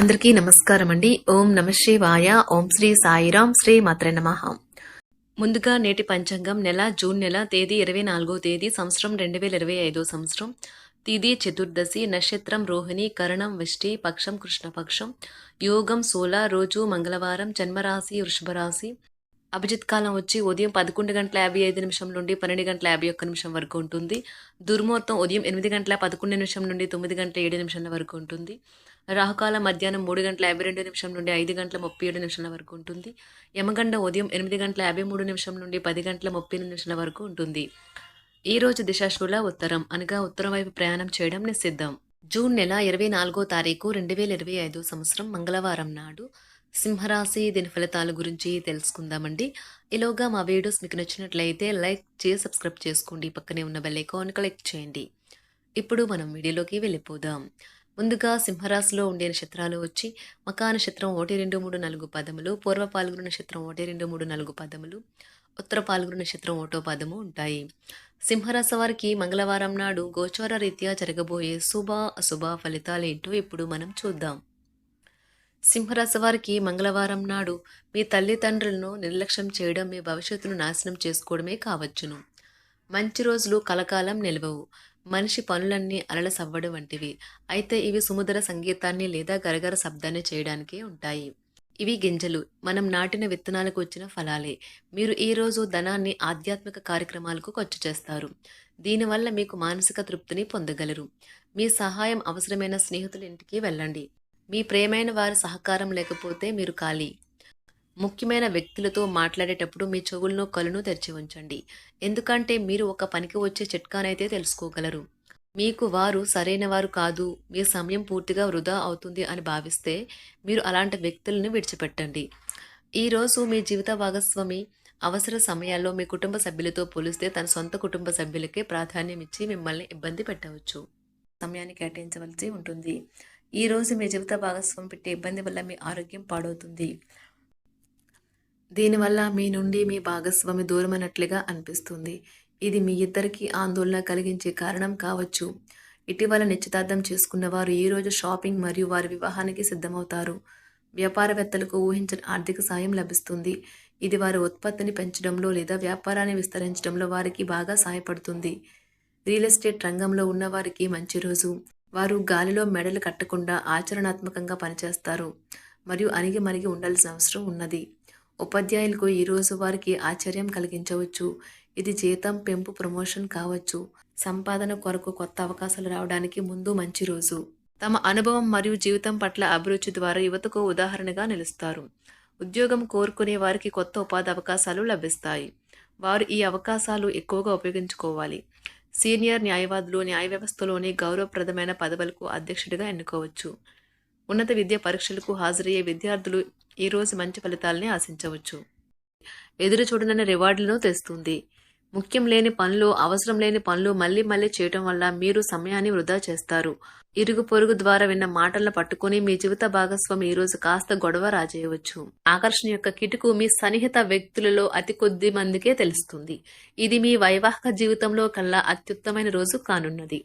అందరికీ నమస్కారం అండి. ఓం నమ శివాయ. ఓం శ్రీ సాయిరాం శ్రీ మాత్ర నమ. ముందుగా నేటి పంచాంగం నెల జూన్ నెల తేదీ ఇరవై నాలుగో తేదీ సంవత్సరం రెండు వేల ఇరవై ఐదో సంవత్సరం. తిథి చతుర్దశి నక్షత్రం రోహిణి కరణం విష్టి పక్షం కృష్ణపక్షం. యోగం సోల రోజు మంగళవారం జన్మరాశి వృషభరాశి. అభిజిత్ కాలం వచ్చి ఉదయం పదకొండు గంటల యాభై ఐదు నిమిషం నుండి పన్నెండు గంటల యాభై ఒక్క నిమిషం వరకు ఉంటుంది. దుర్ముహూర్తం ఉదయం ఎనిమిది గంటల పదకొండు నిమిషం నుండి తొమ్మిది గంటల ఏడు నిమిషాల వరకు ఉంటుంది. రాహుకాల మధ్యాహ్నం మూడు గంటల యాభై రెండు నిమిషం నుండి ఐదు గంటల ముప్పై ఏడు నిమిషాల వరకు ఉంటుంది. యమగండ ఉదయం ఎనిమిది గంటల యాభై మూడు నిమిషం నుండి పది గంటల ముప్పై ఎనిమిది నిమిషాల వరకు ఉంటుంది. ఈ రోజు దిశాశూల ఉత్తరం అనగా ఉత్తరం వైపు ప్రయాణం చేయడం నిషిద్ధం. జూన్ నెల ఇరవై నాలుగో తారీఖు రెండు వేల ఇరవై ఐదు సంవత్సరం మంగళవారం నాడు సింహరాశి దీని ఫలితాల గురించి తెలుసుకుందామండి. ఈలోగా మా వీడియోస్ మీకు నచ్చినట్లయితే లైక్ చేసి సబ్స్క్రైబ్ చేసుకోండి. పక్కనే ఉన్న బెల్ ఐకాన్ క్లిక్ చేయండి. ఇప్పుడు మనం వీడియోలోకి వెళ్ళిపోదాం. ముందుగా సింహరాశిలో ఉండే నక్షత్రాలు వచ్చి మకా నక్షత్రం ఒకటి రెండు మూడు నాలుగు పదములు పూర్వ పాల్గొన నక్షత్రం ఒకటి రెండు మూడు నాలుగు పదములు ఉత్తర పాల్గొన నక్షత్రం ఒకటో పదము ఉంటాయి. సింహరాశి వారికి మంగళవారం నాడు గోచార రీత్యా జరగబోయే శుభ అశుభ ఫలితాలేంటో ఇప్పుడు మనం చూద్దాం. సింహరాశి వారికి మంగళవారం నాడు మీ తల్లిదండ్రులను నిర్లక్ష్యం చేయడం మీ భవిష్యత్తును నాశనం చేసుకోవడమే కావచ్చును. మంచి రోజులు కలకాలం నిలవవు. మనిషి పనులన్నీ అలల సవ్వడు వంటివి. అయితే ఇవి సుముద్ర సంగీతాన్ని లేదా గరగర శబ్దాన్ని చేయడానికే ఉంటాయి. ఇవి గింజలు. మనం నాటిన విత్తనాలకు వచ్చిన ఫలాలే. మీరు ఈ రోజు ధనాన్ని ఆధ్యాత్మిక కార్యక్రమాలకు ఖర్చు చేస్తారు. దీనివల్ల మీకు మానసిక తృప్తిని పొందగలరు. మీ సహాయం అవసరమైన స్నేహితుల ఇంటికి వెళ్ళండి. మీ ప్రేమైన వారి సహకారం లేకపోతే మీరు ఖాళీ. ముఖ్యమైన వ్యక్తులతో మాట్లాడేటప్పుడు మీ చెవులను కళ్ళను తెరిచి ఉంచండి. ఎందుకంటే మీరు ఒక పనికి వచ్చే చిట్కానైతే తెలుసుకోగలరు. మీకు వారు సరైన వారు కాదు మీ సమయం పూర్తిగా వృధా అవుతుంది అని భావిస్తే మీరు అలాంటి వ్యక్తులను విడిచిపెట్టండి. ఈరోజు మీ జీవిత భాగస్వామి అవసర సమయాల్లో మీ కుటుంబ సభ్యులతో పోలిస్తే తన సొంత కుటుంబ సభ్యులకే ప్రాధాన్యం ఇచ్చి మిమ్మల్ని ఇబ్బంది పెట్టవచ్చు. సమయాన్ని కేటాయించవలసి ఉంటుంది. ఈ రోజు మీ జీవిత భాగస్వామి పెట్టే ఇబ్బంది వల్ల మీ ఆరోగ్యం పాడవుతుంది. దీనివల్ల మీ నుండి మీ భాగస్వామి దూరమైనట్లుగా అనిపిస్తుంది. ఇది మీ ఇద్దరికి ఆందోళన కలిగించే కారణం కావచ్చు. ఇటీవల నిశ్చితార్థం చేసుకున్న వారు ఈరోజు షాపింగ్ మరియు వారి వివాహానికి సిద్ధమవుతారు. వ్యాపారవేత్తలకు ఊహించిన ఆర్థిక సాయం లభిస్తుంది. ఇది వారి ఉత్పత్తిని పెంచడంలో లేదా వ్యాపారాన్ని విస్తరించడంలో వారికి బాగా సహాయపడుతుంది. రియల్ ఎస్టేట్ రంగంలో ఉన్న వారికి మంచి రోజు. వారు గాలిలో మెడలు కట్టకుండా ఆచరణాత్మకంగా పనిచేస్తారు. మరియు అణిగి మరిగి ఉండాల్సిన అవసరం ఉన్నది. ఉపాధ్యాయులకు ఈరోజు వారికి ఆశ్చర్యం కలిగించవచ్చు. ఇది జీతం పెంపు ప్రమోషన్ కావచ్చు. సంపాదన కొరకు కొత్త అవకాశాలు రావడానికి ముందు మంచి రోజు. తమ అనుభవం మరియు జీవితం పట్ల అభిరుచి ద్వారా యువతకు ఉదాహరణగా నిలుస్తారు. ఉద్యోగం కోరుకునే వారికి కొత్త ఉపాధి అవకాశాలు లభిస్తాయి. వారు ఈ అవకాశాలు ఎక్కువగా ఉపయోగించుకోవాలి. సీనియర్ న్యాయవాదులు న్యాయ వ్యవస్థలోని గౌరవప్రదమైన పదవులకు అధ్యక్షుడిగా ఎన్నుకోవచ్చు. ఉన్నత విద్య పరీక్షలకు హాజరయ్యే విద్యార్థులు ఈరోజు మంచి ఫలితాలని ఆశించవచ్చు. ఎదురు చూడనన్న రివార్డులను తెస్తుంది. ముఖ్యం లేని పనులు అవసరం లేని పనులు మళ్ళీ మళ్ళీ చేయటం వల్ల మీరు సమయాన్ని వృధా చేస్తారు. ఇరుగు పొరుగు ద్వారా విన్న మాటలను పట్టుకుని మీ జీవిత భాగస్వామి ఈ రోజు కాస్త గొడవ రాజేయవచ్చు. ఆకర్షణ యొక్క కిటుకు మీ సన్నిహిత వ్యక్తులలో అతి కొద్ది మందికే తెలుస్తుంది. ఇది మీ వైవాహిక జీవితంలో కల్లా అత్యుత్తమైన రోజు కానున్నది.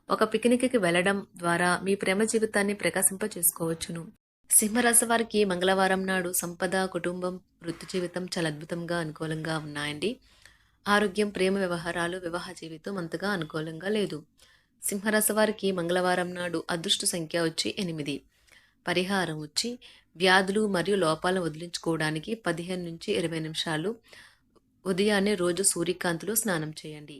ఒక పిక్నిక్కి వెళ్ళడం ద్వారా మీ ప్రేమ జీవితాన్ని ప్రకాశింప చేసుకోవచ్చును సింహరాశి వారికి మంగళవారం నాడు సంపద కుటుంబం వృత్తి జీవితం చాలా అద్భుతంగా అనుకూలంగా ఉన్నాయండి. ఆరోగ్యం ప్రేమ వ్యవహారాలు వివాహ జీవితం అంతగా అనుకూలంగా లేదు. సింహరాశి వారికి మంగళవారం నాడు అదృష్ట సంఖ్య వచ్చి ఎనిమిది. పరిహారం వచ్చి వ్యాధులు మరియు లోపాలను వదిలించుకోవడానికి పదిహేను నుంచి ఇరవై నిమిషాలు ఉదయాన్నే రోజు సూర్యకాంతిలో స్నానం చేయండి.